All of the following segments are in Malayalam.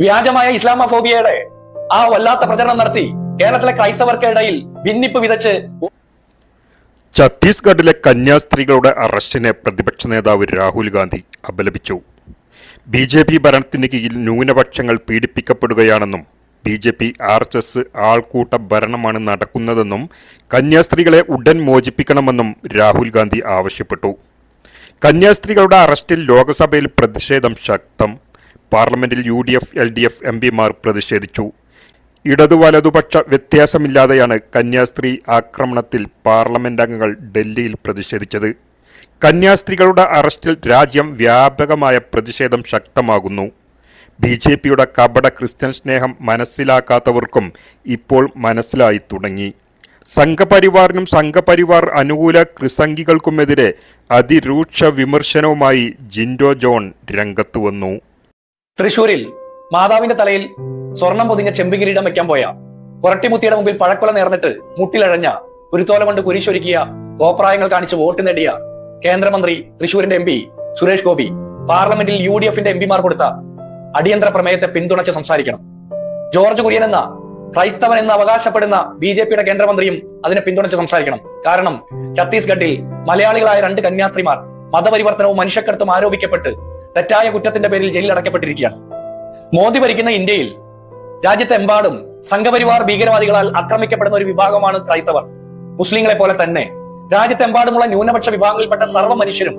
വ്യാജമായ ഇസ്ലാമോബിയയുടെ ആ വല്ലാത്ത പ്രചരണം നടത്തി കേരളത്തിലെ ക്രൈസ്തവർക്കിടയിൽ ഭിന്നിപ്പ് വിതച്ച് ഛത്തീസ്ഗഡിലെ കന്യാസ്ത്രീകളുടെ അറസ്റ്റിനെ പ്രതിപക്ഷ നേതാവ് രാഹുൽ ഗാന്ധി അപലപിച്ചു. ബി ജെ പി ഭരണത്തിന് കീഴിൽ ന്യൂനപക്ഷങ്ങൾ പീഡിപ്പിക്കപ്പെടുകയാണെന്നും B J P R S S ആൾക്കൂട്ട ഭരണമാണ് നടക്കുന്നതെന്നും കന്യാസ്ത്രീകളെ ഉടൻ മോചിപ്പിക്കണമെന്നും രാഹുൽ ഗാന്ധി ആവശ്യപ്പെട്ടു. കന്യാസ്ത്രീകളുടെ അറസ്റ്റിൽ ലോക്സഭയിൽ പ്രതിഷേധം ശക്തം. പാർലമെന്റിൽ U D F L D F M പിമാർ പ്രതിഷേധിച്ചു. ഇടതു വലതുപക്ഷ വ്യത്യാസമില്ലാതെയാണ് കന്യാസ്ത്രീ ആക്രമണത്തിൽ പാർലമെന്റ് അംഗങ്ങൾ ഡൽഹിയിൽ പ്രതിഷേധിച്ചത്. കന്യാസ്ത്രീകളുടെ അറസ്റ്റിൽ രാജ്യം വ്യാപകമായ പ്രതിഷേധം ശക്തമാകുന്നു. ബി ജെ പിയുടെ കപട ക്രിസ്ത്യൻ സ്നേഹം മനസ്സിലാക്കാത്തവർക്കും ഇപ്പോൾ മനസ്സിലായി തുടങ്ങി. സംഘപരിവാറിനും സംഘപരിവാർ അനുകൂല ക്രിസംഗികൾക്കുമെതിരെ അതിരൂക്ഷ വിമർശനവുമായി ജിൻഡോ ജോൺ രംഗത്തു വന്നു. തൃശൂരിൽ മാതാവിന്റെ തലയിൽ സ്വർണം പൊതിഞ്ഞ ചെമ്പുകിരീടം വെക്കാൻ പോയ പുരട്ടിമുത്തിയുടെ മുമ്പിൽ പഴക്കൊല നേർന്നിട്ട് മുട്ടിലഴഞ്ഞ കുരുത്തോല കൊണ്ട് കുരിശൊരുക്കിയ കോപ്രായങ്ങൾ കാണിച്ച് വോട്ട് നേടിയ കേന്ദ്രമന്ത്രി തൃശൂരിന്റെ എം പി സുരേഷ് ഗോപി പാർലമെന്റിൽ യു ഡി എഫിന്റെ എം പിമാർ കൊടുത്ത അടിയന്തര പ്രമേയത്തെ പിന്തുണച്ച് സംസാരിക്കണം. ജോർജ് കുര്യൻ എന്ന ക്രൈസ്തവൻ എന്ന് അവകാശപ്പെടുന്ന ബി ജെ പിയുടെ കേന്ദ്രമന്ത്രിയും അതിനെ പിന്തുണച്ച് സംസാരിക്കണം. കാരണം ഛത്തീസ്ഗഡിൽ മലയാളികളായ രണ്ട് കന്യാസ്ത്രീമാർ മതപരിവർത്തനവും മനുഷ്യക്കടത്തും ആരോപിക്കപ്പെട്ട് തെറ്റായ കുറ്റത്തിന്റെ പേരിൽ ജയിലിൽ അടക്കപ്പെട്ടിരിക്കുകയാണ് മോദി ഭരിക്കുന്ന ഇന്ത്യയിൽ രാജ്യത്തെമ്പാടും സംഘപരിവാർ ഭീകരവാദികളാൽ ആക്രമിക്കപ്പെടുന്ന ഒരു വിഭാഗമാണ് ക്രൈസ്തവർ. മുസ്ലിങ്ങളെ പോലെ തന്നെ രാജ്യത്തെമ്പാടുമുള്ള ന്യൂനപക്ഷ വിഭാഗങ്ങളിൽപ്പെട്ട സർവ മനുഷ്യരും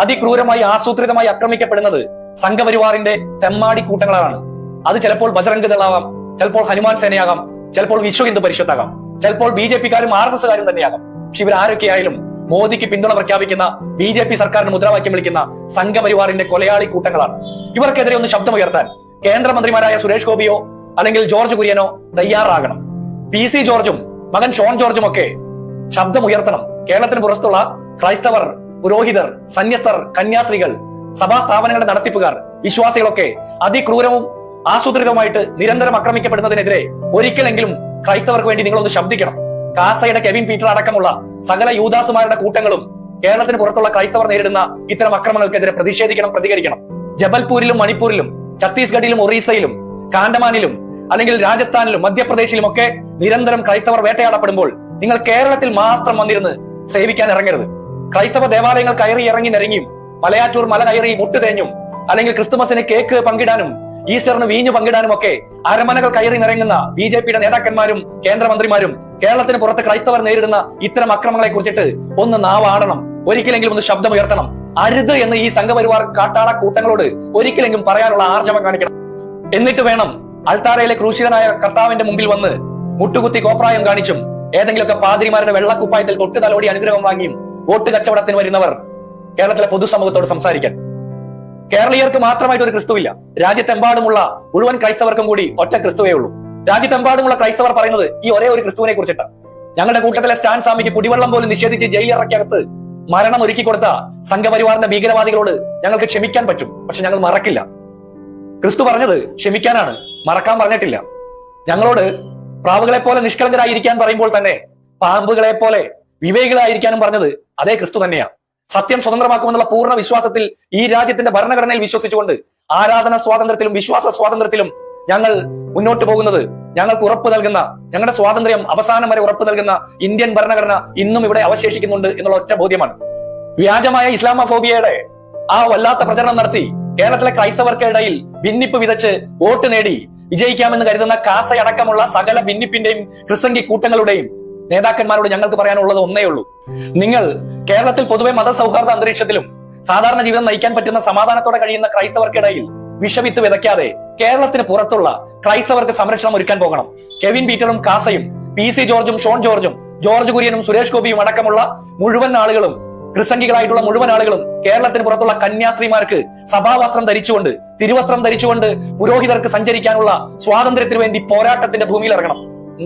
അതിക്രൂരമായി ആസൂത്രിതമായി ആക്രമിക്കപ്പെടുന്നത് സംഘപരിവാറിന്റെ തെമ്മാടി കൂട്ടങ്ങളാണ്. അത് ചിലപ്പോൾ ബജറംഗ് ദളാവാം ചിലപ്പോൾ ഹനുമാൻ സേനയാകാം ചിലപ്പോൾ വിശ്വ ഹിന്ദു പരിഷത്താകാം ചിലപ്പോൾ ബി ജെ പിക്കാരും ആർ എസ് എസ്കാരും തന്നെയാകാം. പക്ഷെ ഇവരാരൊക്കെയായാലും മോദിക്ക് പിന്തുണ പ്രഖ്യാപിക്കുന്ന ബി ജെ പി സർക്കാരിന് മുദ്രാവാക്യം വിളിക്കുന്ന സംഘപരിവാറിന്റെ കൊലയാളി കൂട്ടങ്ങളാണ്. ഇവർക്കെതിരെ ഒന്ന് ശബ്ദമുയർത്താൻ കേന്ദ്രമന്ത്രിമാരായ സുരേഷ് ഗോപിയോ അല്ലെങ്കിൽ ജോർജ് കുര്യനോ തയ്യാറാകണം. പി സി ജോർജും മകൻ ഷോൺ ജോർജും ഒക്കെ ശബ്ദമുയർത്തണം. കേരളത്തിന് പുറത്തുള്ള ക്രൈസ്തവർ പുരോഹിതർ സന്യസ്തർ കന്യാസ്ത്രീകൾ സഭാ സ്ഥാപനങ്ങളുടെ നടത്തിപ്പുകാർ വിശ്വാസികളൊക്കെ അതിക്രൂരവും ആസൂത്രിതവുമായിട്ട് നിരന്തരം ആക്രമിക്കപ്പെടുന്നതിനെതിരെ ഒരിക്കലെങ്കിലും ക്രൈസ്തവർക്ക് വേണ്ടി നിങ്ങളൊന്ന് ശബ്ദിക്കണം. കാസയുടെ കെവിൻ പീറ്റർ അടക്കമുള്ള സകല യൂദാസുമാരുടെ കൂട്ടങ്ങളും കേരളത്തിന് പുറത്തുള്ള ക്രൈസ്തവർ നേരിടുന്ന ഇത്തരം അക്രമങ്ങൾക്കെതിരെ പ്രതിഷേധിക്കണം പ്രതികരിക്കണം. ജബൽപൂരിലും മണിപ്പൂരിലും ഛത്തീസ്ഗഡിലും ഒറീസയിലും കാണ്ടമാനിലും അല്ലെങ്കിൽ രാജസ്ഥാനിലും മധ്യപ്രദേശിലും ഒക്കെ നിരന്തരം ക്രൈസ്തവർ വേട്ടയാടപ്പെടുമ്പോൾ നിങ്ങൾ കേരളത്തിൽ മാത്രം വന്നിരുന്ന് സേവിക്കാൻ ഇറങ്ങരുത്. ക്രൈസ്തവ ദേവാലയങ്ങൾ കയറി ഇറങ്ങി നിരങ്ങിയും മലയാറ്റൂർ മല കയറി മുട്ടുതേഞ്ഞും അല്ലെങ്കിൽ ക്രിസ്തുമസിന് കേക്ക് പങ്കിടാനും ഈസ്റ്ററിന് വീഞ്ഞു പങ്കിടാനും ഒക്കെ അരമനകൾ കയറി നിറങ്ങുന്ന ബി ജെ പിയുടെ നേതാക്കന്മാരും കേന്ദ്രമന്ത്രിമാരും കേരളത്തിന് പുറത്ത് ക്രൈസ്തവർ നേരിടുന്ന ഇത്തരം അക്രമങ്ങളെ കുറിച്ചിട്ട് ഒന്ന് നാവാടണം. ഒരിക്കലെങ്കിലും ഒന്ന് ശബ്ദം ഉയർത്തണം അരുത് എന്ന് ഈ സംഘപരിവാർ കാട്ടാള കൂട്ടങ്ങളോട് ഒരിക്കലെങ്കിലും പറയാനുള്ള ആർജവം കാണിക്കണം. എന്നിട്ട് വേണം അൾത്താരയിലെ ക്രൂശിതനായ കർത്താവിന്റെ മുമ്പിൽ വന്ന് മുട്ടുകുത്തി കോപ്രായം കാണിച്ചും ഏതെങ്കിലുമൊക്കെ പാതിരിമാരുടെ വെള്ളക്കുപ്പായത്തിൽ തൊട്ട് തലോടി അനുഗ്രഹം വാങ്ങിയും വോട്ട് കച്ചവടത്തിന് വരുന്നവർ കേരളത്തിലെ പൊതുസമൂഹത്തോട് സംസാരിക്കാൻ. കേരളീയർക്ക് മാത്രമായിട്ട് ഒരു ക്രിസ്തുവില്ല. രാജ്യത്തെമ്പാടുമുള്ള മുഴുവൻ ക്രൈസ്തവർക്കും കൂടി ഒറ്റ ക്രിസ്തുവേ ഉള്ളൂ. രാജ്യത്തെമ്പാടുമുള്ള ക്രൈസ്തവർ പറയുന്നത് ഈ ഒരേ ഒരു ക്രിസ്തുവിനെ കുറിച്ചിട്ടാണ് ഞങ്ങളുടെ കൂട്ടത്തിലെ സ്റ്റാൻ സ്വാമിക്ക് കുടിവെള്ളം പോലും നിഷേധിച്ച് ജയിലിറക്കകത്ത് മരണം ഒരുക്കി കൊടുത്ത സംഘപരിവാറിന്റെ ഭീകരവാദികളോട് ഞങ്ങൾക്ക് ക്ഷമിക്കാൻ പറ്റും പക്ഷെ ഞങ്ങൾ മറക്കില്ല. ക്രിസ്തു പറഞ്ഞത് ക്ഷമിക്കാനാണ് മറക്കാൻ പറഞ്ഞിട്ടില്ല. ഞങ്ങളോട് പ്രാവുകളെ പോലെ നിഷ്കളങ്കരായിരിക്കാൻ പറയുമ്പോൾ തന്നെ പാമ്പുകളെ പോലെ വിവേകികളായിരിക്കാനും പറഞ്ഞത് അതേ ക്രിസ്തു തന്നെയാണ് സത്യം സ്വതന്ത്രമാക്കുമെന്നുള്ള പൂർണ വിശ്വാസത്തിൽ ഈ രാജ്യത്തിന്റെ ഭരണഘടനയിൽ വിശ്വസിച്ചുകൊണ്ട് ആരാധന സ്വാതന്ത്ര്യത്തിലും വിശ്വാസ സ്വാതന്ത്ര്യത്തിലും ഞങ്ങൾ മുന്നോട്ട് പോകുന്നത്. ഞങ്ങൾക്ക് ഉറപ്പ് നൽകുന്ന ഞങ്ങളുടെ സ്വാതന്ത്ര്യം അവസാനം വരെ ഉറപ്പ് നൽകുന്ന ഇന്ത്യൻ ഭരണഘടന ഇന്നും ഇവിടെ അവശേഷിക്കുന്നുണ്ട് എന്നുള്ള ഒറ്റ ബോധ്യമാണ്. വ്യാജമായ ഇസ്ലാമഫോബിയയുടെ ആ വല്ലാത്ത പ്രചരണം നടത്തി കേരളത്തിലെ ക്രൈസ്തവർക്കിടയിൽ ഭിന്നിപ്പ് വിതച്ച് വോട്ട് നേടി വിജയിക്കാമെന്ന് കരുതുന്ന കാസയടക്കമുള്ള സകല ഭിന്നിപ്പിന്റെയും ക്രിസംഗി കൂട്ടങ്ങളുടെയും നേതാക്കന്മാരോട് ഞങ്ങൾക്ക് പറയാനുള്ളത് ഒന്നേ ഉള്ളൂ. നിങ്ങൾ കേരളത്തിൽ പൊതുവെ മതസൗഹാർദ്ദ അന്തരീക്ഷത്തിലും സാധാരണ ജീവിതം നയിക്കാൻ പറ്റുന്ന സമാധാനത്തോടെ കഴിയുന്ന ക്രൈസ്തവർക്കിടയിൽ വിഷവിത്ത് വിതയ്ക്കാതെ കേരളത്തിന് പുറത്തുള്ള ക്രൈസ്തവർക്ക് സംരക്ഷണം ഒരുക്കാൻ പോകണം. കെവിൻ പീറ്ററും കാസയും പി സി ജോർജും ഷോൺ ജോർജും ജോർജ് കുര്യനും സുരേഷ് ഗോപിയും അടക്കമുള്ള മുഴുവൻ ആളുകളും ക്രിസംഗികളായിട്ടുള്ള മുഴുവൻ ആളുകളും കേരളത്തിന് പുറത്തുള്ള കന്യാസ്ത്രീമാർക്ക് സഭാവസ്ത്രം ധരിച്ചുകൊണ്ട് തിരുവസ്ത്രം ധരിച്ചുകൊണ്ട് പുരോഹിതർക്ക് സഞ്ചരിക്കാനുള്ള സ്വാതന്ത്ര്യത്തിന് വേണ്ടി പോരാട്ടത്തിന്റെ ഭൂമിയിൽ ഇറങ്ങണം.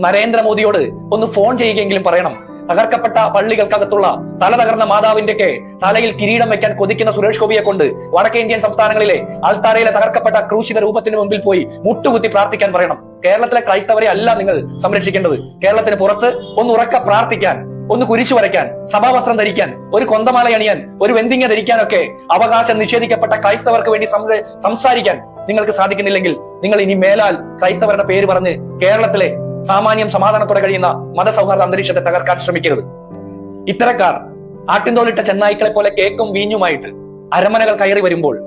നരേന്ദ്രമോദിയോട് ഒന്ന് ഫോൺ ചെയ്യുകയെങ്കിലും പറയണം. തകർക്കപ്പെട്ട പള്ളികൾക്കകത്തുള്ള തല തകർന്ന മാതാവിന്റെയൊക്കെ തലയിൽ കിരീടം വെക്കാൻ കൊതിക്കുന്ന സുരേഷ് ഗോപിയെ കൊണ്ട് വടക്കേ ഇന്ത്യൻ സംസ്ഥാനങ്ങളിലെ അൾത്താരയിലെ തകർക്കപ്പെട്ട ക്രൂശിത രൂപത്തിന് മുമ്പിൽ പോയി മുട്ടുകുത്തി പ്രാർത്ഥിക്കാൻ പറയണം. കേരളത്തിലെ ക്രൈസ്തവരെ അല്ല നിങ്ങൾ സംരക്ഷിക്കേണ്ടത്. കേരളത്തിന് പുറത്ത് ഒന്ന് ഉറക്ക പ്രാർത്ഥിക്കാൻ ഒന്ന് കുരിശു വരയ്ക്കാൻ സഭാവസ്ത്രം ധരിക്കാൻ ഒരു കൊന്തമാല അണിയാൻ ഒരു വെന്തിങ്ങ ധരിക്കാനൊക്കെ അവകാശം നിഷേധിക്കപ്പെട്ട ക്രൈസ്തവർക്ക് വേണ്ടി സംസാരിക്കാൻ നിങ്ങൾക്ക് സാധിക്കുന്നില്ലെങ്കിൽ നിങ്ങൾ ഇനി മേലാൽ ക്രൈസ്തവരുടെ പേര് പറഞ്ഞ് കേരളത്തിലെ സാമാന്യം സമാധാനത്തോടെ കഴിയുന്ന മതസൗഹാർദ്ദ അന്തരീക്ഷത്തെ തകർക്കാൻ ശ്രമിക്കരുത്. ഇത്തരക്കാർ ആട്ടിൻതോലിട്ട ചെന്നായ്ക്കളെ പോലെ കേക്കും വീഞ്ഞുമായിട്ട് അരമനകൾ കയറി വരുമ്പോൾ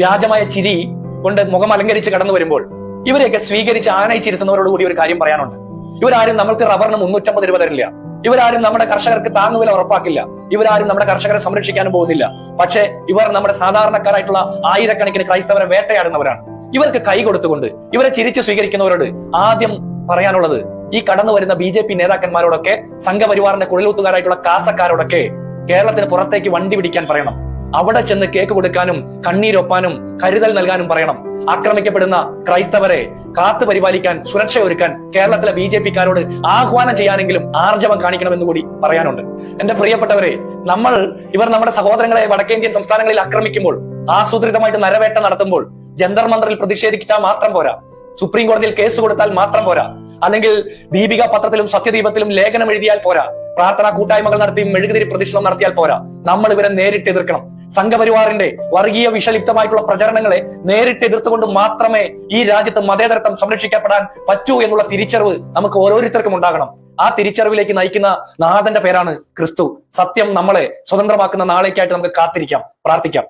വ്യാജമായ ചിരി കൊണ്ട് മുഖം അലങ്കരിച്ച് കടന്നു വരുമ്പോൾ ഇവരെയൊക്കെ സ്വീകരിച്ച് ആനയിച്ചിരുത്തുന്നവരോട് കൂടി ഒരു കാര്യം പറയാനുണ്ട്. ഇവരാരും നമ്മൾക്ക് റബ്ബറിന് മുന്നൂറ്റമ്പത് രൂപ തരില്ല. ഇവരാരും നമ്മുടെ കർഷകർക്ക് താങ്ങുവില ഉറപ്പാക്കില്ല. ഇവരാരും നമ്മുടെ കർഷകരെ സംരക്ഷിക്കാനും പോകുന്നില്ല. പക്ഷേ ഇവർ നമ്മുടെ സാധാരണക്കാരായിട്ടുള്ള ആയിരക്കണക്കിന് ക്രൈസ്തവരെ വേട്ടയാടുന്നവരാണ്. ഇവർക്ക് കൈ കൊടുത്തുകൊണ്ട് ഇവരെ ചിരിച്ച് സ്വീകരിക്കുന്നവരോട് ആദ്യം പറയാനുള്ളത്. ഈ കടന്നു വരുന്ന ബി ജെ പി നേതാക്കന്മാരോടൊക്കെ സംഘപരിവാറിന്റെ കുഴലൂത്തുകാരായിട്ടുള്ള കാസക്കാരോടൊക്കെ കേരളത്തിന് പുറത്തേക്ക് വണ്ടി പിടിക്കാൻ പറയണം. അവിടെ ചെന്ന് കേക്ക് കൊടുക്കാനും കണ്ണീരൊപ്പാനും കരുതൽ നൽകാനും പറയണം. ആക്രമിക്കപ്പെടുന്ന ക്രൈസ്തവരെ കാത്തു പരിപാലിക്കാൻ സുരക്ഷ ഒരുക്കാൻ കേരളത്തിലെ ബി ജെ പിക്കാരോട് ആഹ്വാനം ചെയ്യാനെങ്കിലും ആർജവം കാണിക്കണമെന്ന് കൂടി പറയാനുണ്ട്. എന്റെ പ്രിയപ്പെട്ടവരെ നമ്മൾ ഇവർ നമ്മുടെ സഹോദരങ്ങളെ വടക്കേന്ത്യൻ സംസ്ഥാനങ്ങളിൽ ആക്രമിക്കുമ്പോൾ ആസൂത്രിതമായിട്ട് നരവേട്ട നടത്തുമ്പോൾ ജന്തർ മന്ത്രിൽ പ്രതിഷേധിച്ചാൽ മാത്രം പോരാ. സുപ്രീം കോടതിയിൽ കേസ് കൊടുത്താൽ മാത്രം പോരാ. അല്ലെങ്കിൽ ദീപിക പത്രത്തിലും സത്യദീപത്തിലും ലേഖനം എഴുതിയാൽ പോരാ. പ്രാർത്ഥനാ കൂട്ടായ്മകൾ നടത്തി മെഴുകുതിരി പ്രതിഷേധം നടത്തിയാൽ പോരാ. നമ്മൾ ഇവരെ നേരിട്ട് എതിർക്കണം. സംഘപരിവാറിന്റെ വർഗീയ വിഷലിപ്തമായിട്ടുള്ള പ്രചരണങ്ങളെ നേരിട്ട് എതിർത്തുകൊണ്ട് മാത്രമേ ഈ രാജ്യത്ത് മതേതരത്വം സംരക്ഷിക്കപ്പെടാൻ പറ്റൂ എന്നുള്ള തിരിച്ചറിവ് നമുക്ക് ഓരോരുത്തർക്കും ഉണ്ടാകണം. ആ തിരിച്ചറിവിലേക്ക് നയിക്കുന്ന നാഥന്റെ പേരാണ് ക്രിസ്തു. സത്യം നമ്മളെ സ്വതന്ത്രമാക്കുന്ന നാളേക്കായിട്ട് നമുക്ക് കാത്തിരിക്കാം പ്രാർത്ഥിക്കാം.